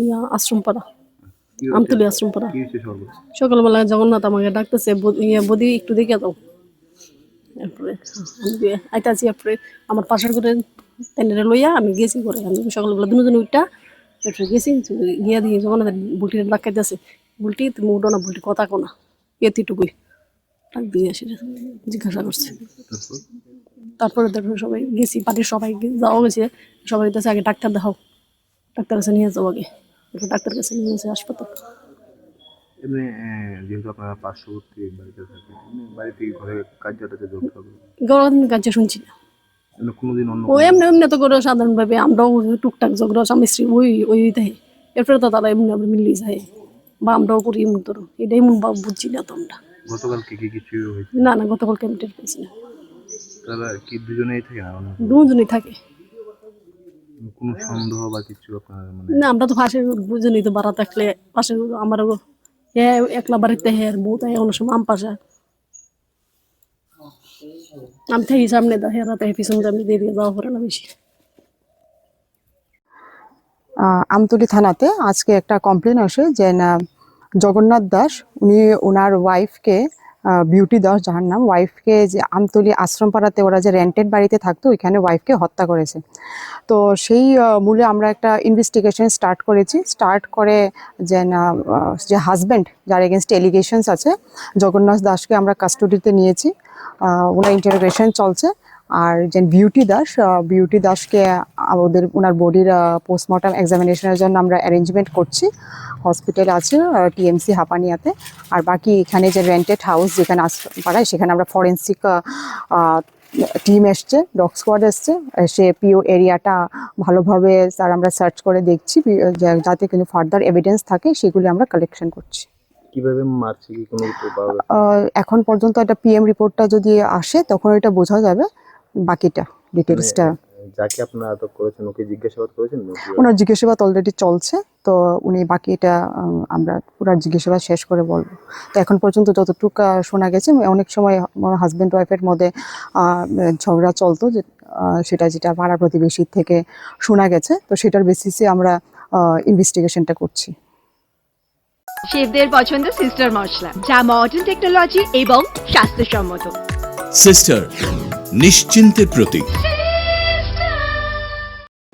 ইয়া আশ্রমপাড়া আমতলি আশ্রমপাড়া সকালবেলা জগন্নাথ আমাকে ডাকতেছে ইয়ে বদি একটু দেখে দাও এরপরে আইতাছি এরপরে আমার পাশের করে তেনারে লইয়া আমি গেছি করে আমি সকালবেলা দুজন উঠটা এরপরে গেছি গিয়া দিয়ে জগন্নাথ বুলটির ডাকাইতেছে বুলটি তুমি উঠো না বুলটি কথা কোনা এতিটুকুই। ডাক দিয়ে আসি জিজ্ঞাসা করছে। তারপরে? তারপরে সবাই গেছি বাড়ির সবাই যাওয়া গেছে সবাই কাছে আগে ডাক্তার দেখাও। ডাক্তার কাছে নিয়ে যাও আগে। এরপর ডাক্তার কাছে নিয়ে গেছে হাসপাতাল। এমনি যেহেতু আপনারা পার্শ্ববর্তী বাড়িতে থাকেন বাড়িতে ঘরে কার্যটাতে যোগ হবে। গরম কাছে শুনছি না। কোনোদিন অন্য ও এমনি এমনি তো করে সাধারণভাবে আমরাও টুকটাক ঝগড়া স্বামী স্ত্রী ওই ওই দেয় এরপরে তো তারা এমনি আমরা মিলিয়ে যায়। বা আমরাও করি এমন তোর এটা এমন বা বুঝছি না তো আমরা। গতকালকে কি কিছু হয়েছে? না না গতকালকে আমি টের পেয়েছি না। তারা কি দুজনেই থাকে না? দুজনই থাকে। কোনো সন্দেহ বা কিছু আপনার মানে না আমরা তো পাশে বুঝনি তো বাড়া থাকলে পাশে আমার একলা বাড়িতে বউ তাই অন্য সময় আম পাশে। আমি থাকি সামনে দা হেরা তাই পিছনে আমি দিয়ে দিয়ে যাওয়া পড়ে না বেশি। আহ, আমতলী থানাতে আজকে একটা কমপ্লেন আসে যে না জগন্নাথ দাস উনি ওনার ওয়াইফকে বিউটি দাস, যার নাম ওয়াইফকে যে আমতলী আশ্রমপাড়াতে ওরা যে রেন্টেড বাড়িতে থাকতো, ওইখানে ওয়াইফকে হত্যা করেছে। তো সেই মূলে আমরা একটা ইনভেস্টিগেশন স্টার্ট করেছি। স্টার্ট করে যে, না যে হাজব্যান্ড যার এগেনস্ট এলিগেশনস আছে, জগন্নাথ দাসকে আমরা কাস্টডিতে নিয়েছি। ওনার ইন্টারোগেশন চলছে। আর যে বিউটি দাস বিউটি দাসকে আমাদের ওনার বডির পোস্টমর্টম এক্সামিনেশনের জন্য আমরা অ্যারেঞ্জমেন্ট করছি। হসপিটাল আছে টিএমসি হাপানিয়াতে। আর বাকি এখানে যে রেন্টেড হাউস যেখানে আশ্রম পাড়ায় সেখানে আমরা ফরেন্সিক টিম এসছে ডগ স্কোয়াড এসছে। সে পিও এরিয়াটা ভালোভাবে স্যার আমরা সার্চ করে দেখছি যাতে কিন্তু ফার্দার এভিডেন্স থাকে সেগুলি আমরা কালেকশন করছি। কীভাবে মারছে কি কোনো এখন পর্যন্ত একটা পিএম রিপোর্টটা যদি আসে তখন এটা বোঝা যাবে বাকিটা ডিটেলসটা যাকে আপনারা আটক করেছেন ওকে জিজ্ঞাসাবাদ করেছেন ওনার জিজ্ঞাসাবাদ অলরেডি চলছে তো উনি বাকিটা উম, আমরা পুরো জিজ্ঞাসাবাদ শেষ করে বলব। তো এখন পর্যন্ত যতটুকু শোনা গেছে অনেক সময় হাজব্যান্ড ওয়াইফের মধ্যে আহ, ঝগড়া চলতো যে সেটা যেটা পাড়া প্রতিবেশীর থেকে শোনা গেছে তো সেটার বেসিসে আমরা ইনভেস্টিগেশনটা করছি। শেফদের পছন্দ সিস্টার মশলা যা মডার্ন টেকনোলজি এবং স্বাস্থ্যসম্মত। সিস্টার নিশ্চিন্তের প্রতীক।